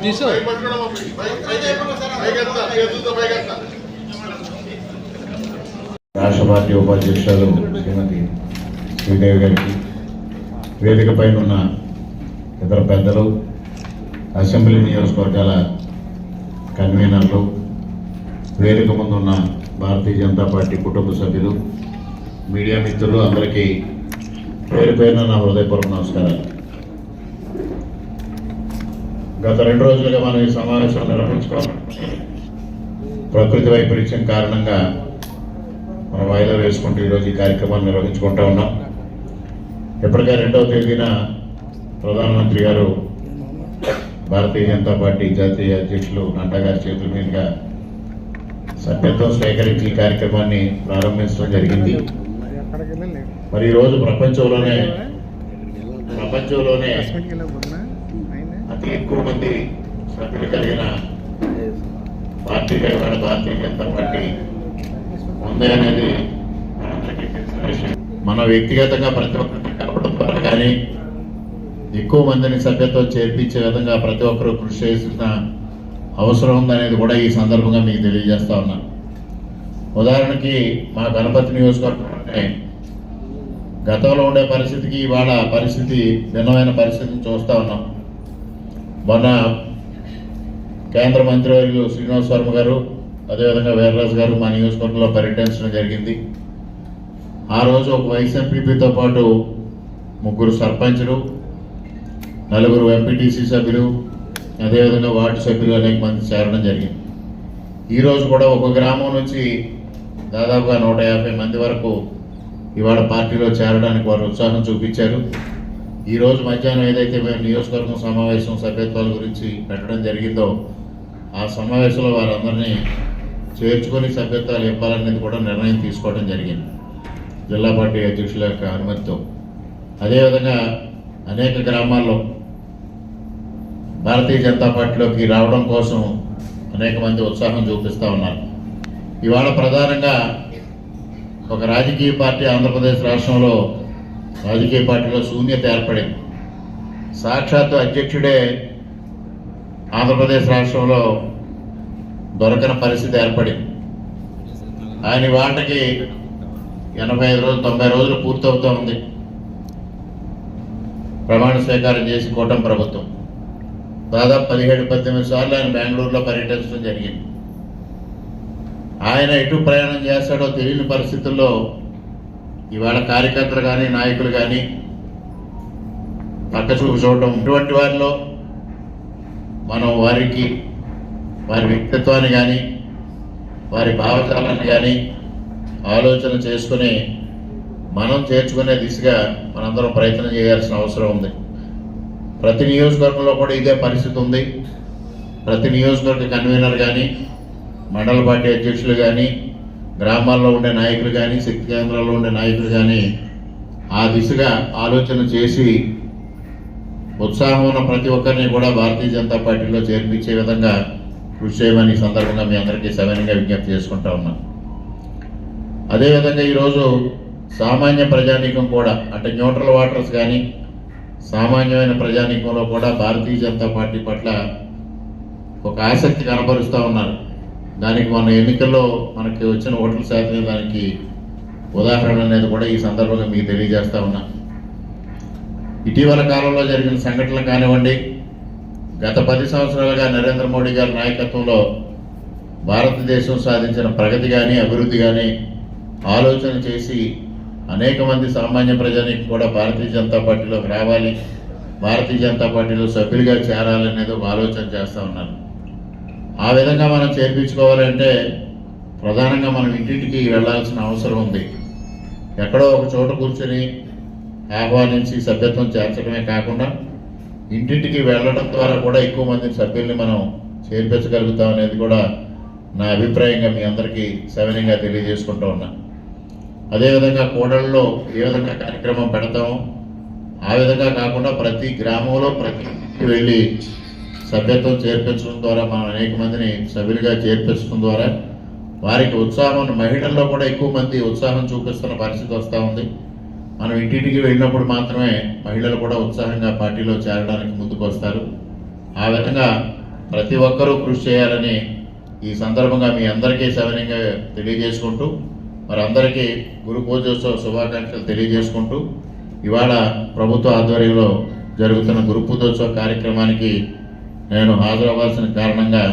తీసు. రాష్ట్ర పార్టీ ఉపాధ్యక్షులు శ్రీమతి శ్రీదేవి గారికి వేదిక పైన ఉన్న ఇతర పెద్దలు అసెంబ్లీ నియోజకవర్గాల కన్వీనర్లు వేదిక ముందు ఉన్న భారతీయ జనతా పార్టీ కుటుంబ సభ్యులు మీడియా మిత్రులు అందరికీ పేరు పేరున నా హృదయపూర్వక నమస్కారాలు. గత రెండు రోజులుగా మనం ఈ సమావేశం నిర్వహించుకోవాలి. ప్రకృతి వైపరీత్యం కారణంగా మనం వాయిదా వేసుకుంటూ ఈరోజు ఈ కార్యక్రమాన్ని నిర్వహించుకుంటూ ఉన్నాం. ఇప్పటికే రెండవ తేదీన ప్రధానమంత్రి గారు భారతీయ జనతా పార్టీ జాతీయ అధ్యక్షులు నడ్డా గారి చేతుల మీదుగా సభ్యత్వం స్వీకరించి ఈ కార్యక్రమాన్ని ప్రారంభించడం జరిగింది. మరి ఈరోజు ప్రపంచంలోనే ప్రపంచంలోనే అతి ఎక్కువ మంది సభ్యులు కలిగిన పార్టీగా ఇవాళ భారతీయ జనతా పార్టీ ఉంది అనేది. మన వ్యక్తిగతంగా ప్రతి ఒక్కరికి కలపడం ద్వారా కానీ ఎక్కువ మందిని సభ్యత్వం చేర్పించే విధంగా ప్రతి ఒక్కరూ కృషి చేసిన అవసరం ఉందనేది కూడా ఈ సందర్భంగా మీకు తెలియజేస్తా ఉన్నా. ఉదాహరణకి మా గణపతి నియోజకవర్గంలోనే గతంలో ఉండే పరిస్థితికి ఇవాళ పరిస్థితి భిన్నమైన పరిస్థితిని చూస్తూ ఉన్నాం. మొన్న కేంద్ర మంత్రివర్యులు శ్రీనివాస్ వర్మ గారు అదేవిధంగా వీర్రాజు గారు మా నియోజకవర్గంలో పర్యటించడం జరిగింది. ఆ రోజు ఒక వైస్ పాటు ముగ్గురు సర్పంచులు నలుగురు ఎంపీటీసీ సభ్యులు అదేవిధంగా వార్డు సభ్యులు అనేక మంది చేరడం జరిగింది. ఈరోజు కూడా ఒక గ్రామం నుంచి దాదాపుగా నూట యాభై మంది వరకు ఇవాళ పార్టీలో చేరడానికి వారు ఉత్సాహం చూపించారు. ఈరోజు మధ్యాహ్నం ఏదైతే మేము నియోజకవర్గం సమావేశం సభ్యత్వాల గురించి పెట్టడం జరిగిందో ఆ సమావేశంలో వారందరినీ చేర్చుకొని సభ్యత్వాలు ఇవ్వాలనేది కూడా నిర్ణయం తీసుకోవడం జరిగింది. జిల్లా పార్టీ అధ్యక్షుల యొక్క అనుమతితో. అదేవిధంగా అనేక గ్రామాల్లో భారతీయ జనతా పార్టీలోకి రావడం కోసం అనేక మంది ఉత్సాహం చూపిస్తూ ఉన్నారు. ఇవాళ ప్రధానంగా ఒక రాజకీయ పార్టీ ఆంధ్రప్రదేశ్ రాష్ట్రంలో రాజకీయ పార్టీలో శూన్యత ఏర్పడింది. సాక్షాత్తు అధ్యక్షుడే ఆంధ్రప్రదేశ్ రాష్ట్రంలో దొరకని పరిస్థితి ఏర్పడింది. ఆయన వాటికి ఎనభై ఐదు రోజులు తొంభై రోజులు పూర్తవుతూ ఉంది. ప్రమాణ స్వీకారం చేసి కూటమి ప్రభుత్వం. దాదాపు పదిహేడు పద్దెనిమిది సార్లు ఆయన బెంగళూరులో పర్యటించడం జరిగింది. ఆయన ఎటు ప్రయాణం చేస్తాడో తెలియని పరిస్థితుల్లో ఇవాళ కార్యకర్తలు కానీ నాయకులు కానీ పక్క చూపు చూడటం ఇటువంటి వారిలో మనం వారికి వారి వ్యక్తిత్వాన్ని కానీ వారి భావజాలాన్ని కానీ ఆలోచన చేసుకుని మనం చేర్చుకునే దిశగా మనందరం ప్రయత్నం చేయాల్సిన అవసరం ఉంది. ప్రతి నియోజకవర్గంలో కూడా ఇదే పరిస్థితి ఉంది. ప్రతి నియోజకవర్గ కన్వీనర్ కానీ మండల పార్టీ అధ్యక్షులు కానీ గ్రామాల్లో ఉండే నాయకులు కానీ శక్తి కేంద్రాల్లో ఉండే నాయకులు కానీ ఆ దిశగా ఆలోచన చేసి ఉత్సాహం ఉన్న ప్రతి ఒక్కరిని కూడా భారతీయ జనతా పార్టీలో చేర్పించే విధంగా కృషి చేయమని సందర్భంగా మీ అందరికీ సవినంగా విజ్ఞప్తి చేసుకుంటా ఉన్నాం అదేవిధంగా ఈరోజు సామాన్య ప్రజానీకం కూడా అంటే న్యూట్రల్ వాటర్స్ కానీ సామాన్యమైన ప్రజానీకంలో కూడా భారతీయ జనతా పార్టీ పట్ల ఒక ఆసక్తి కనబరుస్తూ ఉన్నారు. దానికి మన ఎన్నికల్లో మనకి వచ్చిన ఓట్ల శాతం దానికి ఉదాహరణ అనేది కూడా ఈ సందర్భంగా మీకు తెలియజేస్తా ఉన్నా. ఇటీవల కాలంలో జరిగిన సంఘటనలు కానివ్వండి గత పది సంవత్సరాలుగా నరేంద్ర మోడీ గారి నాయకత్వంలో భారతదేశం సాధించిన ప్రగతి కానీ అభివృద్ధి కానీ ఆలోచన చేసి అనేక మంది సామాన్య ప్రజానికి కూడా భారతీయ జనతా పార్టీలోకి రావాలి భారతీయ జనతా పార్టీలో సభ్యులుగా చేరాలనేది ఒక ఆలోచన చేస్తూ ఉన్నారు. ఆ విధంగా మనం చేర్పించుకోవాలంటే ప్రధానంగా మనం ఇంటింటికి వెళ్ళాల్సిన అవసరం ఉంది. ఎక్కడో ఒక చోట కూర్చొని ఆహ్వానించి సభ్యత్వం చేర్చడమే కాకుండా ఇంటింటికి వెళ్ళడం ద్వారా కూడా ఎక్కువ మంది సభ్యుల్ని మనం చేర్పించగలుగుతాం అనేది కూడా నా అభిప్రాయంగా మీ అందరికీ సవినంగా తెలియజేసుకుంటూ ఉన్నా. అదేవిధంగా కూడళ్ళలో ఏ విధంగా కార్యక్రమం పెడతామో ఆ విధంగా కాకుండా ప్రతి గ్రామంలో ప్రతి వెళ్ళి సభ్యత్వం చేర్పించడం ద్వారా మనం అనేక మందిని సభ్యులుగా చేర్పించడం ద్వారా వారికి ఉత్సాహం మహిళల్లో కూడా ఎక్కువ మంది ఉత్సాహం చూపిస్తున్న పరిస్థితి వస్తూ ఉంది. మనం ఇంటింటికి వెళ్ళినప్పుడు మాత్రమే మహిళలు కూడా ఉత్సాహంగా పార్టీలో చేరడానికి ముందుకు వస్తారు. ఆ విధంగా ప్రతి ఒక్కరూ కృషి చేయాలని ఈ సందర్భంగా మీ అందరికీ సవినయంగా తెలియజేసుకుంటూ మరి అందరికీ గురు పూజోత్సవ శుభాకాంక్షలు తెలియజేసుకుంటూ ఇవాళ ప్రభుత్వ ఆధ్వర్యంలో జరుగుతున్న గురు పూజోత్సవ కార్యక్రమానికి నేను హాజరవ్వాల్సిన కారణంగా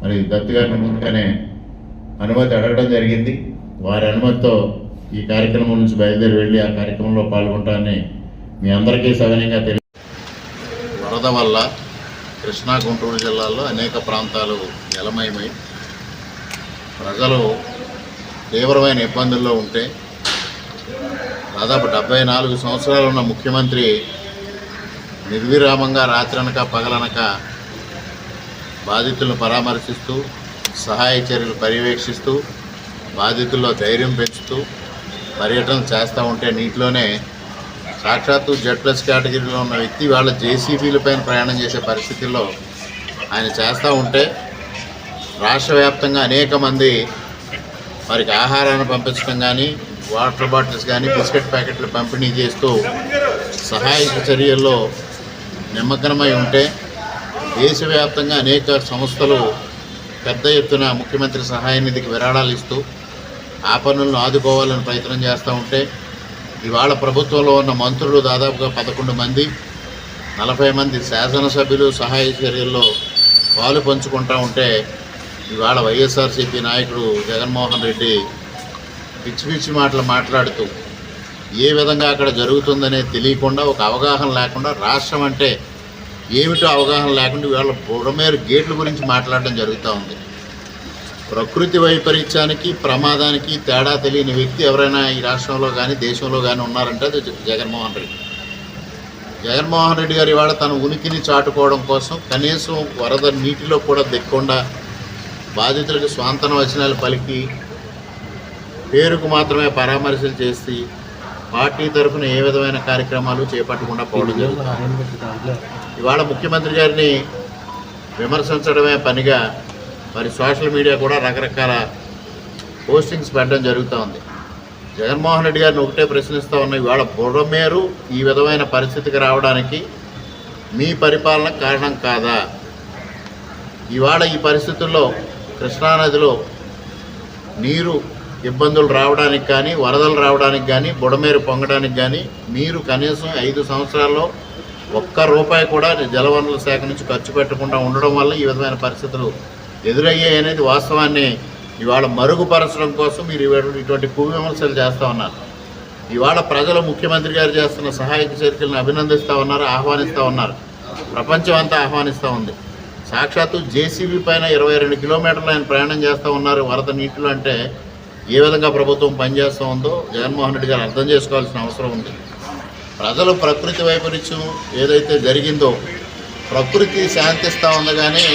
మరి దత్తు గారిని ముందుగానే అనుమతి అడగడం జరిగింది. వారి అనుమతితో ఈ కార్యక్రమం నుంచి బయలుదేరి వెళ్ళి ఆ కార్యక్రమంలో పాల్గొంటానని మీ అందరికీ సవినయంగా తెలియ వరద వల్ల కృష్ణా గుంటూరు జిల్లాల్లో అనేక ప్రాంతాలు జలమయమై ప్రజలు తీవ్రమైన ఇబ్బందుల్లో ఉంటే దాదాపు డెబ్బై నాలుగు సంవత్సరాలు ఉన్న ముఖ్యమంత్రి నిర్విరామంగా రాత్రనక పగలనక బాధితులను పరామర్శిస్తూ సహాయ చర్యలు పర్యవేక్షిస్తూ బాధితుల్లో ధైర్యం పెంచుతూ పర్యటన చేస్తూ ఉంటే నీటిలోనే సాక్షాత్తు జెడ్ ప్లస్ కేటగిరీలో ఉన్న వ్యక్తి వాళ్ళ జేసీబీల పైన ప్రయాణం చేసే పరిస్థితుల్లో ఆయన చేస్తూ ఉంటే రాష్ట్ర వ్యాప్తంగా అనేక మంది వారికి ఆహారాన్ని పంపించడం కానీ వాటర్ బాటిల్స్ కానీ బిస్కెట్ ప్యాకెట్లు పంపిణీ చేస్తూ సహాయక చర్యల్లో నిమగ్నమై ఉంటే దేశవ్యాప్తంగా అనేక సంస్థలు పెద్ద ఎత్తున ముఖ్యమంత్రి సహాయ నిధికి విరాళాలు ఇస్తూ ఆ పనులను ఆదుకోవాలని ప్రయత్నం చేస్తూ ఉంటే ఇవాళ ప్రభుత్వంలో ఉన్న మంత్రులు దాదాపుగా పదకొండు మంది నలభై మంది శాసనసభ్యులు సహాయ చర్యల్లో పాలు పంచుకుంటూ ఉంటే ఇవాళ వైఎస్ఆర్సీపీ నాయకుడు జగన్మోహన్ రెడ్డి పిచ్చి పిచ్చి మాటలు మాట్లాడుతూ ఏ విధంగా అక్కడ జరుగుతుందనే తెలియకుండా ఒక అవగాహన లేకుండా రాష్ట్రం అంటే ఏమిటో అవగాహన లేకుండా ఇవాళ బుడమేరు గేట్ల గురించి మాట్లాడడం జరుగుతూ ఉంది. ప్రకృతి వైపరీత్యానికి ప్రమాదానికి తేడా తెలియని వ్యక్తి ఎవరైనా ఈ రాష్ట్రంలో కానీ దేశంలో కానీ ఉన్నారంటే అది జగన్మోహన్ రెడ్డి. జగన్మోహన్ రెడ్డి గారు ఇవాళ తన ఉనికిని చాటుకోవడం కోసం కనీసం వరద నీటిలో కూడా దిక్కకుండా బాధితులకు స్వాంతన వచనాలు పలికి పేరుకు మాత్రమే పరామర్శలు చేసి పార్టీ తరఫున ఏ విధమైన కార్యక్రమాలు చేపట్టకుండా పోవడం జరుగుతుంది. ఇవాళ ముఖ్యమంత్రి గారిని విమర్శించడమే పనిగా మరి సోషల్ మీడియా కూడా రకరకాల పోస్టింగ్స్ పెట్టడం జరుగుతూ ఉంది. జగన్మోహన్ రెడ్డి గారిని ఒకటే ప్రశ్నిస్తూ ఉన్న ఇవాళ బుర్రమేరు ఈ విధమైన పరిస్థితికి రావడానికి మీ పరిపాలన కారణం కాదా? ఇవాళ ఈ పరిస్థితుల్లో కృష్ణానదిలో నీరు ఇబ్బందులు రావడానికి కానీ వరదలు రావడానికి కానీ బుడమేరు పొంగడానికి కానీ మీరు కనీసం ఐదు సంవత్సరాల్లో ఒక్క రూపాయి కూడా జలవనరుల శాఖ నుంచి ఖర్చు పెట్టకుండా ఉండడం వల్ల ఈ విధమైన పరిస్థితులు ఎదురయ్యాయి అనేది వాస్తవాన్ని ఇవాళ మరుగుపరచడం కోసం మీరు ఇటువంటి కువిమర్శలు విమర్శలు చేస్తూ ఉన్నారు. ఇవాళ ప్రజలు ముఖ్యమంత్రి గారు చేస్తున్న సహాయక చర్యలను అభినందిస్తూ ఉన్నారు ఆహ్వానిస్తూ ఉన్నారు. ప్రపంచం అంతా ఆహ్వానిస్తూ ఉంది. సాక్షాత్తు జేసీబీ పైన ఇరవై రెండు కిలోమీటర్లు ఆయన ప్రయాణం చేస్తూ ఉన్నారు వరద నీటిలో అంటే ఏ విధంగా ప్రభుత్వం పనిచేస్తూ ఉందో జగన్మోహన్ రెడ్డి గారు అర్థం చేసుకోవాల్సిన అవసరం ఉంది. ప్రజలు ప్రకృతి వైపరీత్యం ఏదైతే జరిగిందో ప్రకృతి శాంతిస్తూ ఉండగానే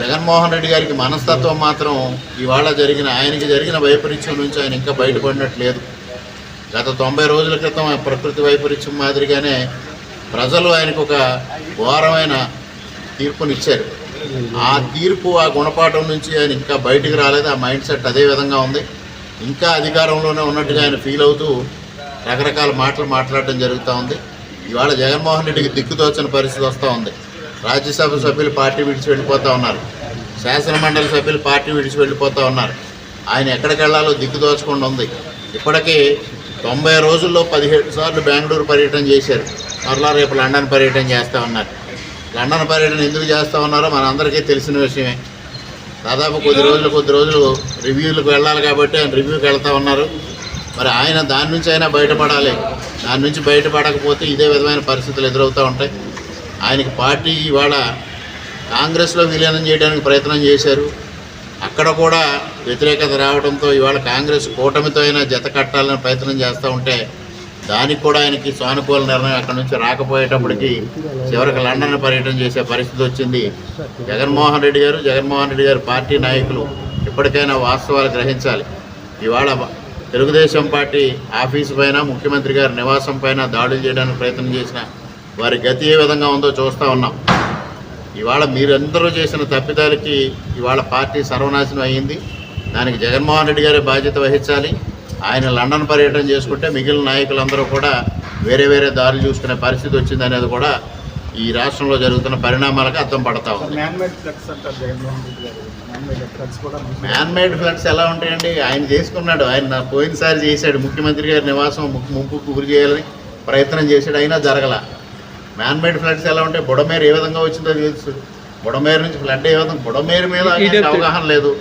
జగన్మోహన్ రెడ్డి గారికి మనస్తత్వం మాత్రం ఇవాళ జరిగిన ఆయనకి జరిగిన వైపరీత్యం నుంచి ఆయన ఇంకా బయటపడినట్లేదు. గత తొంభై రోజుల క్రితం ప్రకృతి వైపరీత్యం మాదిరిగానే ప్రజలు ఆయనకు ఒక ఘోరమైన తీర్పునిచ్చారు. ఆ తీర్పు ఆ గుణపాఠం నుంచి ఆయన ఇంకా బయటికి రాలేదు. ఆ మైండ్ సెట్ అదే విధంగా ఉంది. ఇంకా అధికారంలోనే ఉన్నట్టుగా ఆయన ఫీల్ అవుతూ రకరకాల మాటలు మాట్లాడటం జరుగుతూ ఉంది. ఇవాళ జగన్మోహన్ రెడ్డికి దిక్కుతోచని పరిస్థితి వస్తూ ఉంది. రాజ్యసభ సభ్యులు పార్టీ విడిచి వెళ్ళిపోతూ ఉన్నారు. శాసనమండలి సభ్యులు పార్టీ విడిచి వెళ్ళిపోతూ ఉన్నారు. ఆయన ఎక్కడికి వెళ్ళాలో ఉంది. ఇప్పటికీ తొంభై రోజుల్లో పదిహేడు సార్లు బెంగళూరు పర్యటన చేశారు. మరలా రేపు లండన్ పర్యటన చేస్తూ ఉన్నారు. లండన్ పర్యటన ఎందుకు చేస్తూ ఉన్నారో మనందరికీ తెలిసిన విషయమే. దాదాపు కొద్ది రోజులు కొద్ది రోజులు రివ్యూలకు వెళ్ళాలి కాబట్టి ఆయన రివ్యూకి వెళ్తూ ఉన్నారు. మరి ఆయన దాని నుంచి అయినా బయటపడాలి. దాని నుంచి బయటపడకపోతే ఇదే విధమైన పరిస్థితులు ఎదురవుతూ ఉంటాయి. ఆయనకి పార్టీ ఇవాళ కాంగ్రెస్లో విలీనం చేయడానికి ప్రయత్నం చేశారు. అక్కడ కూడా వ్యతిరేకత రావడంతో ఇవాళ కాంగ్రెస్ కూటమితో అయినా జత కట్టాలని ప్రయత్నం చేస్తూ ఉంటే దానికి కూడా ఆయనకి సానుకూల నిర్ణయం అక్కడ నుంచి రాకపోయేటప్పటికి చివరికి లండన్ పర్యటన చేసే పరిస్థితి వచ్చింది. జగన్మోహన్ రెడ్డి గారు జగన్మోహన్ రెడ్డి గారు పార్టీ నాయకులు ఇప్పటికైనా వాస్తవాలు గ్రహించాలి. ఇవాళ తెలుగుదేశం పార్టీ ఆఫీసు పైన ముఖ్యమంత్రి గారి నివాసం పైన దాడులు చేయడానికి ప్రయత్నం చేసిన వారి గతి ఏ విధంగా ఉందో చూస్తూ ఉన్నాం. ఇవాళ మీరందరూ చేసిన తప్పిదాలకి ఇవాళ పార్టీ సర్వనాశనం అయ్యింది దానికి జగన్మోహన్ రెడ్డి గారే బాధ్యత వహించాలి. ఆయన లండన్ పర్యటన చేసుకుంటే మిగిలిన నాయకులందరూ కూడా వేరే వేరే దారులు చూసుకునే పరిస్థితి వచ్చింది అనేది కూడా ఈ రాష్ట్రంలో జరుగుతున్న పరిణామాలకు అర్థం పడతా ఉంది. మ్యాన్ మేడ్ ఫ్లక్స్ ఫ్లడ్స్ ఎలా ఉంటాయండి? ఆయన చేసుకున్నాడు. ఆయన నా పోయినసారి చేశాడు. ముఖ్యమంత్రి గారి నివాసం ముంపుకు గురి చేయాలని ప్రయత్నం చేశాడు. అయినా జరగల. మ్యాన్ మేడ్ ఫ్లడ్స్ ఎలా ఉంటాయి బుడమేరు ఏ విధంగా వచ్చిందో తెలుసు. బుడమేరు నుంచి ఫ్లడ్ ఏ విధంగా బుడమేరు మీద అవగాహన లేదు.